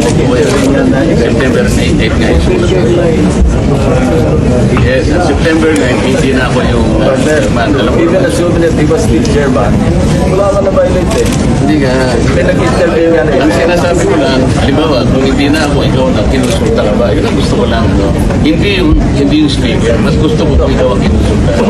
September 8 nga yung sulat. Yes, at September 9, hindi na ako yung uh, chairman. Alam mo Even assuming that he was still chairman, wala ka na violate eh. hindi nga. May nag-intervene nga na Ang sinasabi ko lang, halimbawa, kung hindi na ako, ikaw na kinusulta ka ba? Yun ang gusto ko lang, no? Hindi yung, hindi yung speaker, mas gusto ko kung ikaw ang kinusulta.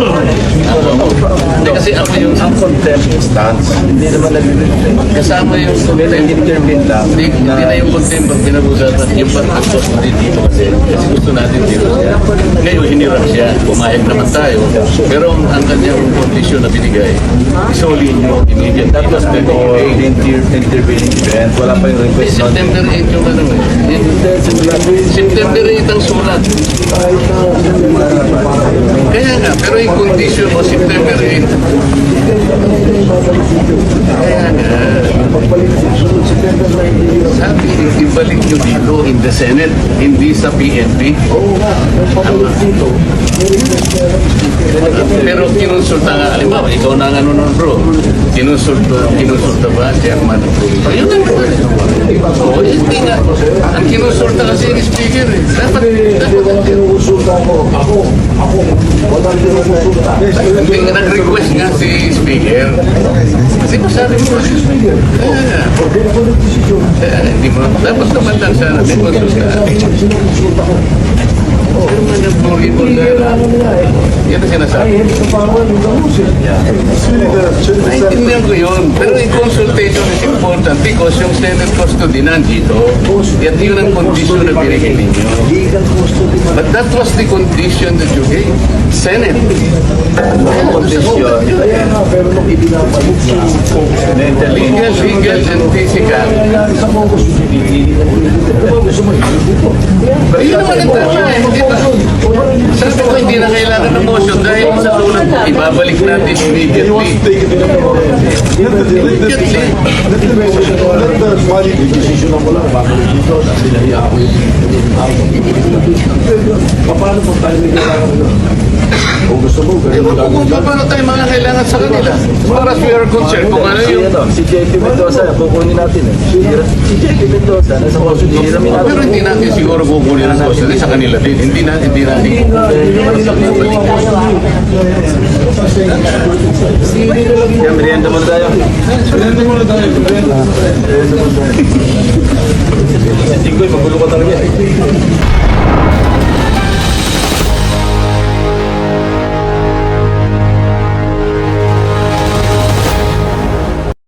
Ako. Hindi kasi ako yung contempt stance, hindi naman nag-reflect. kasama yung May nag-intervene lang. Hindi, hindi na yung content pag pinag-usapan, yung pag-usap mo din dito kasi, kasi gusto natin dito siya. Ngayon, hinirap siya, pumayag naman tayo, pero ang, ang kanyang kondisyon na binigay, after the before hearing. the inter- intervening event. Wala pa yung request. September 8 yung ano eh. September 8 ang sulat. Kaya nga, pero yung condition mo, September 8. Kaya nga, sabi, ibalik nyo dito in the Senate, hindi sa PNP. Pero kinonsulta nga, halimbawa, ikaw na ang ano nun bro, kinonsulta, kinonsulta ba, chairman ng province? Ayun na Oo, hindi nga. Ang kinonsulta kasi yung speaker eh. Dapat, dapat, kinukonsulta ko. Ako, ako, walang kinukonsulta. hindi nga nag-request nga si speaker. Kasi masabi mo, kaya nga. Hindi mo, dapat naman lang sana. Sinukonsulta ko. Pero man yung pluribol na, yan ang sinasabi. Naintindihan ko yun. Pero yung consultation is important because yung Senate custody nandito, at yun ang kondisyon na binigay ninyo. But that was the condition that you gave. Senate. Ang kondisyon, na Legal, legal, and physical. Ayun naman ang tama eh. Di ba? Sabi ko hindi na kailangan ng motion dahil sa tulad ibabalik natin immediately. Yung Paano po tayo may kailangan nun? Kung gusto mo, ganun Ewan ko kung paano tayo mga kailangan sa kanila. As far as we are concerned, kung ano si, yung... si JP Mendoza, kukunin natin eh. Si JP Mendoza, nasa Congress, hiramin natin. Pero hindi natin siguro kukunin ang custody sa kanila din. Hindi na, hindi natin. Yan, merienda muna tayo. Tingkoy, magulo ka talaga.